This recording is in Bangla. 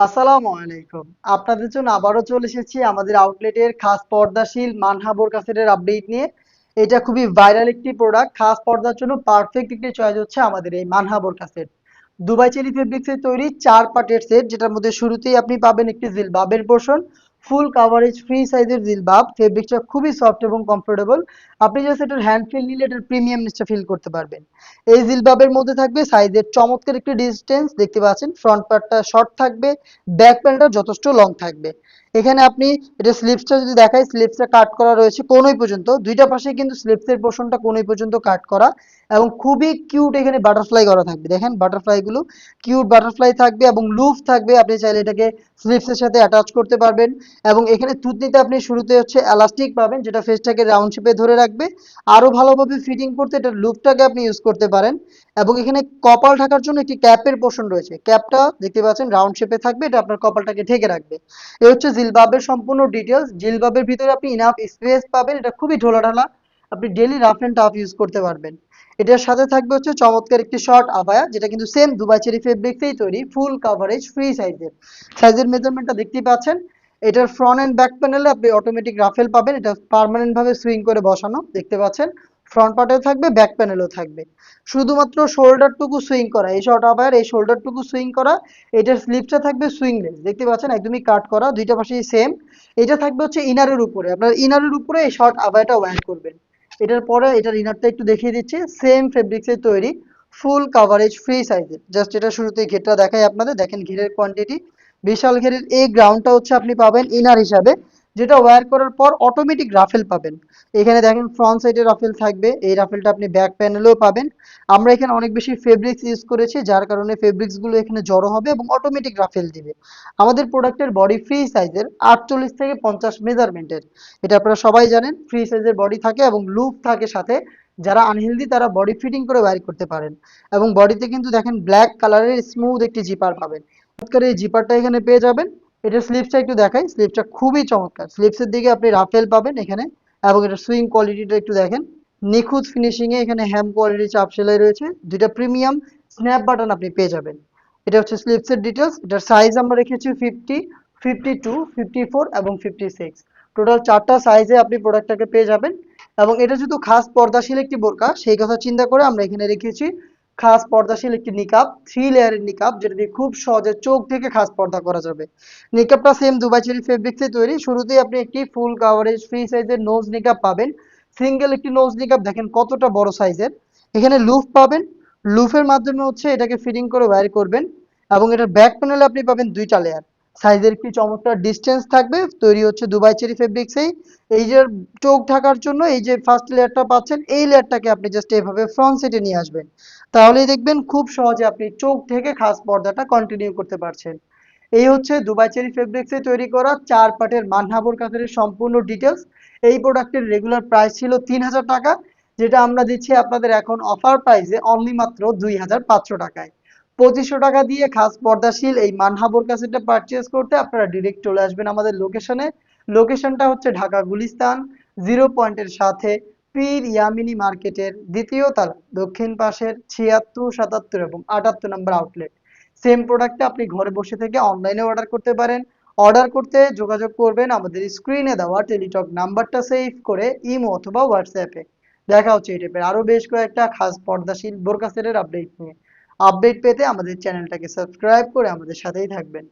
আসসালামু আলাইকুম। আপনাদের জন্য আবারও চলে এসেছি আমাদের আউটলেটের খাস পর্দাশীল আপডেট নিয়ে। এটা খুবই ভাইরাল একটি প্রোডাক্ট খাস পর্দার জন্য পারফেক্ট একটি চয়েস হচ্ছে আমাদের এই মানহাবর কাসেট দুবাই চেলি ফেব্রিক্সের তৈরি চার পার্টের সেট যেটার মধ্যে শুরুতেই আপনি পাবেন একটি পোর্শন ফুল কাভারেজ ফ্রি সাইজের জিলবাব ফেব্রিকটা খুবই সফট এবং কমফোর্টেবল আপনি জাস্ট এটার হ্যান্ড ফিল নিলে এটার নিশ্চয় ফিল করতে পারবেন। এই জিলবাবের মধ্যে থাকবে সাইজের চমৎকার একটি ডিস্টেন্স দেখতে পাচ্ছেন? ফ্রন্ট পার্টটা শর্ট থাকবে ব্যাক প্যান্টটা যথেষ্ট লং থাকবে। এখানে আপনি এটা স্লিপসটা যদি দেখাই স্লিপসটা কাট করা রয়েছে কোনোই পর্যন্ত। দুইটা পাশে কিন্তু স্লিপসের পোর্শনটা কোনোই পর্যন্ত কাট করা। এবং খুবই কিউট এখানে বাটারফ্লাই করা থাকবে। দেখেন বাটারফ্লাই গুলো কিউট বাটারফ্লাই থাকবে এবং লুফ থাকবে। আপনি চাইলে এটাকে স্লিপসের সাথে অ্যাটাচ করতে পারবেন। এবং এখানে থুতনিতে আপনি শুরুতে হচ্ছে এলাস্টিক পাবেন, যেটা ফেসটাকে রাউন্ড শেপে ধরে রাখবে। আরও ভালোভাবে ফিটিং করতে এটা লুপটাকে আপনি ইউজ করতে পারেন। এবং এখানে কপাল ঢাকার জন্য একটি ক্যাপের পোর্শন রয়েছে। ক্যাপটা দেখতে পাচ্ছেন রাউন্ড শেপে থাকবে, এটা আপনার কপালটাকে ঢেকে রাখবে। এ হচ্ছে জিলবাবের সম্পূর্ণ ডিটেলস জিলবাবের ভিতরে আপনি ইনাফ স্পেস পাবেন, এটা খুবই ঢোলাঢালা। আপনি daily rough and tough use করতে পারবেন। এটার সাথে থাকবে হচ্ছে চমৎকার একটি শর্ট আবায়া যেটা কিন্তু সেম দুবাই চেরি ফেব্রিক্সেই তৈরি ফুল কাভারেজ ফ্রি সাইজের সাইজের মেজারমেন্টটা দেখতেই পাচ্ছেন। এটার ফ্রন্ট এন্ড ব্যাক প্যানেলে আপনি অটোমেটিক রাফেল পাবেন, এটা পার্মানেন্ট ভাবে সুইং করে বসানো, দেখতে পাচ্ছেন। ফ্রন্ট পার্টেও থাকবে ব্যাক প্যানেলও থাকবে। শুধুমাত্র শোল্ডারটুকু সুইং করা, এই শর্ট আবায়ার এই শোল্ডারটুকু সুইং করা, এটার স্লিপসটা থাকবে সুইংলেস দেখতে পাচ্ছেন? একদমই কাট করা, দুইটা পাশেই সেম এটা থাকবে হচ্ছে ইনারের উপরে। আপনার ইনারের উপরে এই শর্ট আবায়াটা ওয়্যার করবেন। এটার পরে এটার ইনারটা একটু দেখিয়ে দিচ্ছি। সেম ফেব্রিক্সের তৈরি ফুল কাভারেজ ফ্রি সাইজের জাস্ট এটা শুরুতে ঘেরটা দেখাই আপনাদের। দেখেন ঘেরের কোয়ান্টিটি বিশাল ঘেরের এই গ্রাউন্ডটা হচ্ছে আপনি পাবেন ইনার হিসাবে। যেটা ওয়্যার করার পর অটোমেটিক রাফেল পাবেন। এখানে দেখেন ফ্রন্ট সাইডে রাফেল থাকবে, এই রাফেলটা আপনি ব্যাক প্যানেলেও পাবেন। আমরা এখানে অনেক বেশি ফেব্রিক্স ইউজ করেছি, যার কারণে ফেব্রিক্সগুলো এখানে জড়ো হবে এবং অটোমেটিক রাফেল দিবে। আমাদের প্রোডাক্টের বডি ফ্রি সাইজের আটচল্লিশ থেকে পঞ্চাশ মেজারমেন্টের এটা আপনারা সবাই জানেন ফ্রি সাইজের বডি থাকে এবং লুপ থাকে সাথে। যারা আনহেলদি তারা বডি ফিটিং করে ওয়্যার করতে পারেন। এবং বডিতে কিন্তু দেখেন ব্ল্যাক কালারের স্মুথ একটি জিপার পাবেন। এই জিপারটা এখানে পেয়ে যাবেন। এটা স্লিপসটা একটু দেখাই। স্লিপসটা খুবই চমৎকার। স্লিপসের দিকে আপনি রাফেল পাবেন এখানে এবং এটা সুইং কোয়ালিটিটা একটু দেখেন। নিখুঁত ফিনিশিং এ এখানে হ্যাম কোয়ালিটি চাপ সেলাই রয়েছে। দুইটা প্রিমিয়াম স্ন্যাপ বাটন আপনি পেয়ে যাবেন। এটা হচ্ছে স্লিপসের ডিটেলস এটার সাইজ আমরা রেখেছি fifty fifty two fifty four এবং ফিফটি সিক্স টোটাল চারটা সাইজে আপনি প্রোডাক্টটাকে পেয়ে যাবেন। এবং এটা যেহেতু খাস পর্দাশীল একটি বোরকা, সেই কথা চিন্তা করে আমরা এখানে রেখেছি খাস পর্দাশীল একটি নিকাব থ্রি লেয়ারের নিকাব, যেটা দিয়ে খুব সহজে চোখ থেকে খাস পর্দা করা যাবে। নিকাবটা সেম দুবাই চেরি ফেব্রিক্সে তৈরি। শুরুতেই আপনি একটি ফুল কাভারেজ ফ্রি সাইজের নোজ নিকাব পাবেন। সিঙ্গেল একটি নোজ নিকাব, দেখেন কতটা বড় সাইজের এখানে লুফ পাবেন। লুফের মাধ্যমে হচ্ছে এটাকে ফিটিং করে ওয়্যার করবেন এবং এটার ব্যাক প্যানেলে আপনি পাবেন দুইটা লেয়ার সাইজের একটি চমৎকার ডিস্টেন্স থাকবে, তৈরি হচ্ছে দুবাই চেরি ফেব্রিক্সেই এই। যে চোখ ঢাকার জন্য এই যে ফার্স্ট লেয়ারটা পাচ্ছেন, এই লেয়ারটাকে আপনি জাস্ট এভাবে ফ্রন্ট সেটে নিয়ে আসবেন। তাহলেই দেখবেন খুব সহজে আপনি চোখ থেকে খাস পর্দাটা কন্টিনিউ করতে পারছেন। এই হচ্ছে দুবাই চেরি ফেব্রিক্সে তৈরি করা চার পাটের মানহাবর কাতারের সম্পূর্ণ ডিটেলস এই প্রোডাক্টের রেগুলার প্রাইস ছিল তিন হাজার টাকা, যেটা আমরা দিচ্ছি আপনাদের এখন অফার প্রাইসে অনলি মাত্র দুই হাজার পাঁচশো টাকায়। পঁচিশশো টাকা দিয়ে খাস পর্দাশীল এই মানহাবর কাসেটটা পারচেস করতে আপনারা ডিরেক্ট চলে আসবেন আমাদের লোকেশনে লোকেশনটা হচ্ছে ঢাকা গুলিস্তান জিরো পয়েন্টের সাথে পীর ইয়ামিনী মার্কেটের দ্বিতীয় তালা, দক্ষিণ পাশের ছিয়াত্তর, সাতাত্তর এবং আটাত্তর নম্বর আউটলেট সেম প্রোডাক্টটা আপনি ঘরে বসে থেকে অনলাইনে অর্ডার করতে পারেন। অর্ডার করতে যোগাযোগ করবেন আমাদের স্ক্রিনে দেওয়া টেলিটক নাম্বারটা সেভ করে ইমো অথবা হোয়াটসঅ্যাপে দেখা হচ্ছে এই টাইপের আরও বেশ কয়েকটা খাস পর্দাশীল বোরকা সেটের আপডেট নিয়ে। আপডেট পেতে আমাদের চ্যানেলটাকে সাবস্ক্রাইব করে আমাদের সাথেই থাকবেন।